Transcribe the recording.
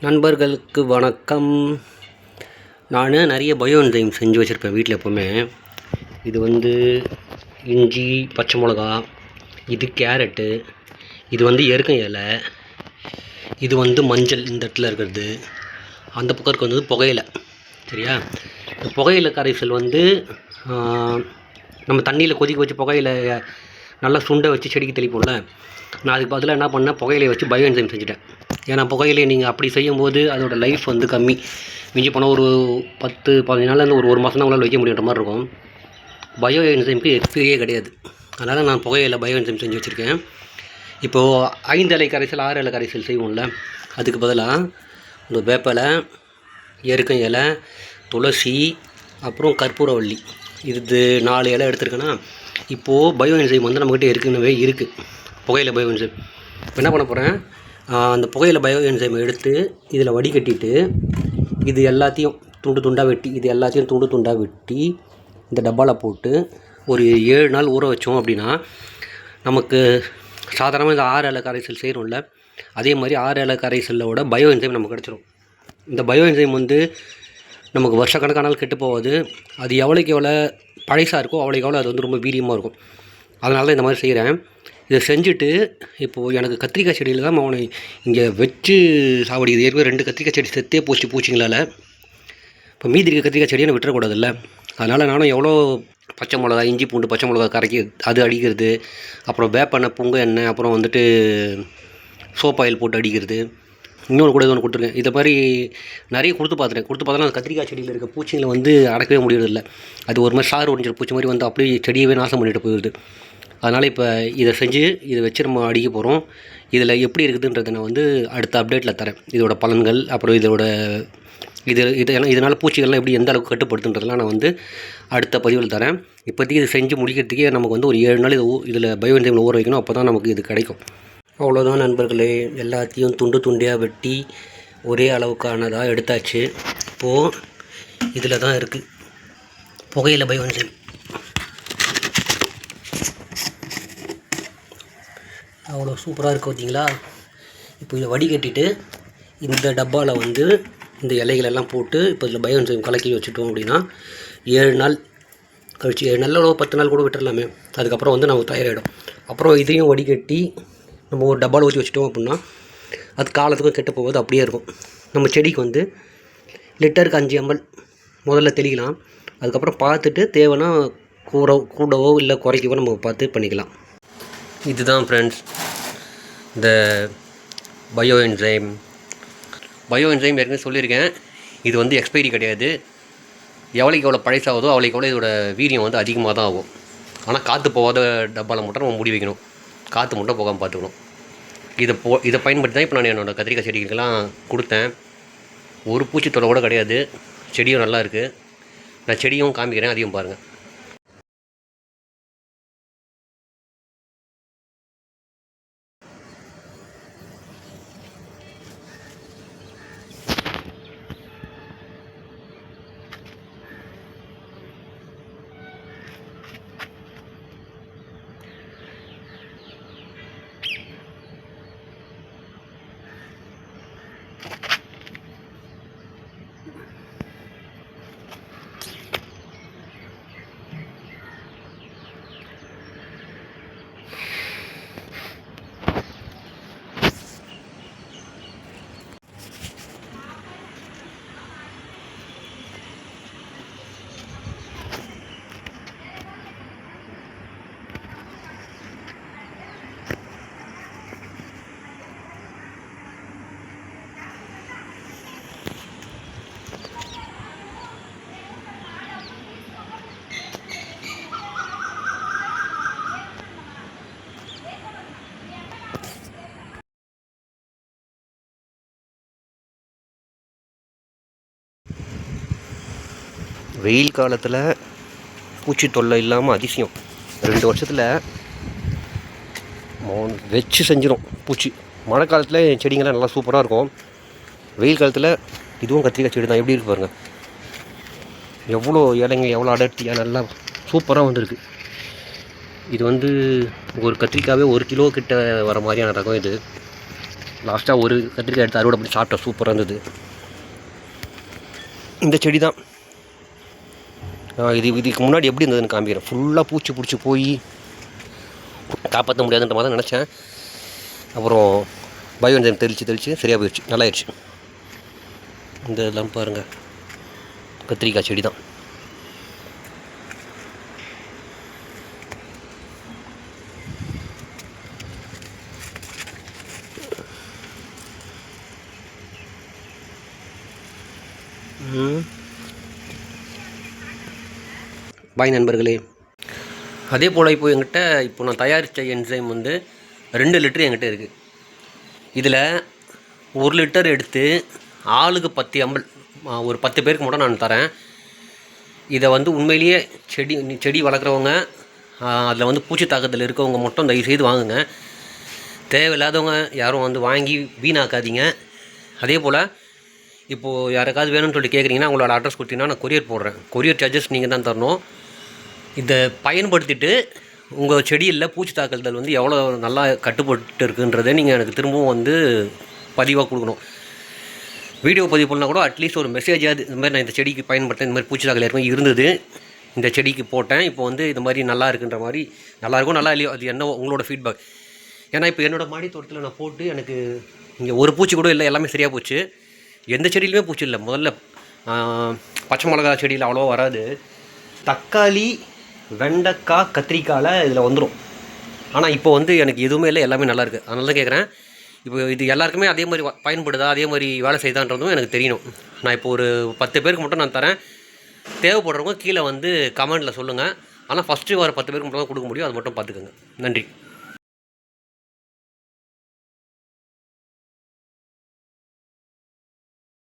நண்பர்களுக்கு வணக்கம். நான் நிறைய பயோ என்சைம் செஞ்சு வச்சுருப்பேன் வீட்டில் எப்போவுமே. இது வந்து இஞ்சி பச்சை மிளகா இது கேரட்டு இது வந்து எருக்கம் இலை இது வந்து மஞ்சள் இந்த இடத்துல இருக்கிறது. அந்த பக்கம் இருக்கிறது வந்து புகையிலை. சரியா? இந்த புகையில கரைசல் வந்து நம்ம தண்ணியில் கொதிக்க வச்சு புகையில நல்லா சுண்டை வச்சு செடிக்கு தெளிப்போம்ல. நான் அதுக்கு பதிலாக என்ன பண்ணேன் புகையிலையை வச்சு பயோ என்சைம் செஞ்சுட்டேன். ஏன்னா புகையிலையை நீங்கள் அப்படி செய்யும்போது அதோட லைஃப் வந்து கம்மி. மிஞ்சி போனால் ஒரு பத்து பதினஞ்சு நாள் ஒரு ஒரு மாதம் தான் உங்களால் வைக்க முடியுன்ற மாதிரி இருக்கும். பயோ என்சைமுக்கு எக்ஸ்பீரியே கிடையாது. அதனால் நான் புகையில பயோ என்சைம் செஞ்சு வச்சுருக்கேன். இப்போது ஐந்து இலை கரைசல் ஆறு இலை கரைசல் செய்வோம்ல அதுக்கு பதிலாக இந்த வேப்பலை எருக்கம் இலை துளசி அப்புறம் கற்பூரவள்ளி. இது நாலு இலை எடுத்திருக்கேன்னா இப்போது பயோ என்சைம் வந்து நம்மக்கிட்ட ஏற்கனவே இருக்குது புகையில பயோ என்சைம் இப்போ என்ன பண்ண போகிறேன் அந்த புகையில பயோ என்சைம் எடுத்து இதில் வடிகட்டிட்டு இது எல்லாத்தையும் துண்டு துண்டாக வெட்டி இது எல்லாத்தையும் துண்டு துண்டாக வெட்டி இந்த டப்பாவில் போட்டு ஒரு ஏழு நாள் ஊற வச்சோம் அப்படின்னா நமக்கு சாதாரணமாக இந்த ஆறு இலை கரைசல் செய்கிறோம்ல அதே மாதிரி ஆறு இலை கரைசலோட பயோ என்சைம் நமக்கு கிடச்சிரும். இந்த பயோ என்சைம் வந்து நமக்கு வருஷக்கணக்கானால் கெட்டு போகாது அது எவ்வளோக்கு எவ்வளோ பழசாக இருக்கோ அவ்வளோக்கு எவ்வளோ அது வந்து ரொம்ப வீரியமாக இருக்கும். அதனால தான் இந்த மாதிரி செய்கிறேன் இதை செஞ்சுட்டு இப்போது எனக்கு கத்திரிக்காய் செடியில் தான் அவனை இங்கே வச்சு சாவடிக்குது ஏற்கனவே ரெண்டு கத்திரிக்காய் செடி செத்தே போச்சு பூச்சிங்களால். இப்போ மீதி இருக்க கத்திரிக்காய் செடியை நான் விட்டுறக்கூடாதுல்ல. அதனால் நானும் எவ்வளோ பச்சை மிளகா இஞ்சி பூண்டு பச்சை மிளகா கரைக்கி அது அடிக்கிறது. அப்புறம் வேப்பெண்ணெய் புங்க எண்ணெய் அப்புறம் வந்துட்டு சோப் ஆயில் போட்டு அடிக்கிறது. இன்னொன்று கூட ஒன்று கொடுத்துருக்கேன். இதை மாதிரி நிறைய கொடுத்து பார்த்துட்டேன் கொடுத்து பார்த்தா அந்த கத்திரிக்காய் செடியில் இருக்க பூச்சிங்களை வந்து அடக்கவே முடியறதில்ல. அது ஒரு மாதிரி சாறு ஒடிஞ்சிரு பூச்சி மாதிரி வந்து அப்படியே செடியவே நாசம் பண்ணிட்டு போயிடுது. அதனால் இப்போ இதை செஞ்சு இதை வச்சு நம்ம அடிக்க போகிறோம் இதில் எப்படி இருக்குதுன்றதை நான் வந்து அடுத்த அப்டேட்டில் தரேன். இதோட பலன்கள் அப்புறம் இதோட இது இது இதனால் பூச்சிகள்லாம் எப்படி எந்த அளவுக்கு கட்டுப்படுத்துன்றதெல்லாம் நான் வந்து அடுத்த பதிவில் தரேன். இப்போதைக்கு இது செஞ்சு முடிக்கிறதுக்கே நமக்கு வந்து ஒரு ஏழு நாள் இது இதில் பயோ என்சைமில் ஊற வைக்கணும். அப்போ தான் நமக்கு இது கிடைக்கும். அவ்வளோதான் நண்பர்களே. எல்லாத்தையும் துண்டு துண்டியாக வெட்டி ஒரே அளவுக்கானதாக எடுத்தாச்சு. இப்போது இதில் தான் இருக்குது புகையில் பயோ அவ்வளோ சூப்பராக இருக்கு பார்த்தீங்களா இப்போ இதை வடிகட்டிட்டு இந்த டப்பாவில் வந்து இந்த இலைகளெல்லாம் போட்டு இப்போ இதில் பயோன்சைம் கலக்கி வச்சுட்டோம் அப்படின்னா ஏழு நாள் கழிச்சு ஏழு நாளில் பத்து நாள் கூட விட்டுடலாமே அதுக்கப்புறம் வந்து நமக்கு தயாராகிடும். அப்புறம் இதையும் வடிகட்டி நம்ம ஒரு டப்பாவில் ஊற்றி வச்சுட்டோம் அப்படின்னா அது காலத்துக்கும் கெட்டு போகாது அப்படியே இருக்கும். நம்ம செடிக்கு வந்து லிட்டருக்கு அஞ்சு எம்எல் முதல்ல தெளிக்கலாம். அதுக்கப்புறம் பார்த்துட்டு தேவைன்னா கூட கூடவோ இல்லை குறைக்கவோ நம்ம பார்த்து பண்ணிக்கலாம். இதுதான் ஃப்ரெண்ட்ஸ் இந்த பயோ என்சைம் பயோ என்சைம் ஏற்கனவே சொல்லியிருக்கேன். இது வந்து எக்ஸ்பைரி கிடையாது. எவ்வளோக்கு எவ்வளோ பழசாகுதோ அவ்வளோக்கு எவ்வளோ இதோட வீரியம் வந்து அதிகமாக தான் ஆகும். ஆனால் காற்று போகாத டப்பாவில் மட்டும் நம்ம மூடி வைக்கணும். காற்று மட்டும் போகாமல் பார்த்துக்கணும். இதை போ இதை பயன்படுத்தி தான் இப்போ நான் என்னோடய கத்திரிக்காய் செடிகளுக்கெல்லாம் கொடுத்தேன். ஒரு பூச்சி தொலை கூட கிடையாது. செடியும் நல்லா இருக்குது நான் செடியும் காமிக்கிறேன் அதையும் பாருங்கள் வெயில் காலத்தில் பூச்சி தொல்லை இல்லாமல் அதிசயம். ரெண்டு வருஷத்தில் வச்சு செஞ்சிடும் பூச்சி. மழை காலத்தில் என் செடிங்கெல்லாம் நல்லா சூப்பராக இருக்கும். வெயில் காலத்தில் இதுவும் கத்திரிக்காய் செடி தான் எப்படி இருக்கு பாருங்கள் எவ்வளோ இலைங்க எவ்வளோ அடர்த்தியாக நல்லா சூப்பராக வந்திருக்கு. இது வந்து ஒரு கத்திரிக்காவே ஒரு கிலோ கிட்ட வர மாதிரியான ரகம் இது. லாஸ்ட்டாக ஒரு கத்திரிக்காய் எடுத்து அறுவடை பண்ணி சாப்பிட்டேன் சூப்பராக இருந்தது. இந்த செடி தான் இது இதுக்கு முன்னாடி எப்படி இருந்ததுன்னு காமிக்கிறேன். ஃபுல்லாக பூச்சி பிடிச்சி போய் காப்பாற்ற முடியாதுன்ற மாதிரி தான் நினச்சேன். அப்புறம் பயோன்ஜன் தெளித்து தெளித்து சரியாக போயிடுச்சு நல்லாயிடுச்சு இந்த இதெல்லாம் பாருங்கள் கத்திரிக்காய் செடி தான். ம். பாய் நண்பர்களே. அதே போல் இப்போ என்கிட்ட இப்போ நான் தயாரித்த என்சைம் வந்து ரெண்டு லிட்டர் என்கிட்ட இருக்குது இதில் ஒரு லிட்டர் எடுத்து ஆளுக்கு பத்து எம்எல் ஒரு பத்து பேருக்கு மட்டும் நான் தரேன். இதை வந்து உண்மையிலேயே செடி செடி வளர்க்குறவங்க அதில் வந்து பூச்சி தாக்கத்தில் இருக்கவங்க மட்டும் தயவு செய்து வாங்குங்க. தேவையில்லாதவங்க யாரும் வந்து வாங்கி வீணாக்காதீங்க. அதே போல் இப்போது யாருக்காவது வேணும்னு சொல்லி கேட்குறீங்கன்னா உங்களோட அட்ரஸ் கொடுத்தீங்கன்னா நான் கொரியர் போடுறேன். கொரியர் சார்ஜஸ் நீங்கள் தான் தரணும். இதை பயன்படுத்திட்டு உங்கள் செடியில் பூச்சி தாக்குதல் வந்து எவ்வளோ நல்லா கட்டுப்பட்டு இருக்குன்றதை நீங்கள் எனக்கு திரும்பவும் வந்து பதிவாக கொடுக்கணும். வீடியோ பதிவு பண்ணால் கூட அட்லீஸ்ட் ஒரு மெசேஜாவது இந்த மாதிரி நான் இந்த செடிக்கு பயன்படுத்தேன் இந்த மாதிரி பூச்சி தாக்கல் ஏற்கனவே இருந்தது இந்த செடிக்கு போட்டேன் இப்போ வந்து இந்த மாதிரி நல்லா இருக்குன்ற மாதிரி நல்லாயிருக்கும் நல்லா இல்லையோ அது என்ன உங்களோட ஃபீட்பேக் ஏன்னா இப்போ என்னோடய மாடி தோட்டத்தில் நான் போட்டு எனக்கு இங்கே ஒரு பூச்சி கூட இல்லை எல்லாமே சரியாக போச்சு. எந்த செடியிலுமே பூச்சி இல்லை. முதல்ல பச்சை மிளகா செடியில் அவ்வளோவா வராது. தக்காளி வெண்டைக்காய் கத்திரிக்காயில் இதில் வந்துடும் ஆனால் இப்போ வந்து எனக்கு எதுவுமே இல்லை எல்லாமே நல்லா இருக்குது அதனால தான் கேட்குறேன் இப்போ இது எல்லாருக்குமே அதே மாதிரி பயன்படுதா அதே மாதிரி வேலை செய்தான்றதும் எனக்கு தெரியணும். நான் இப்போ ஒரு பத்து பேருக்கு மட்டும் நான் தரேன். தேவைப்படுறவங்க கீழே வந்து கமெண்ட்டில் சொல்லுங்கள் ஆனால் ஃபஸ்ட்டு வர பத்து பேருக்கு மட்டும் தான் கொடுக்க முடியும். அது மட்டும் பார்த்துக்கோங்க. நன்றி.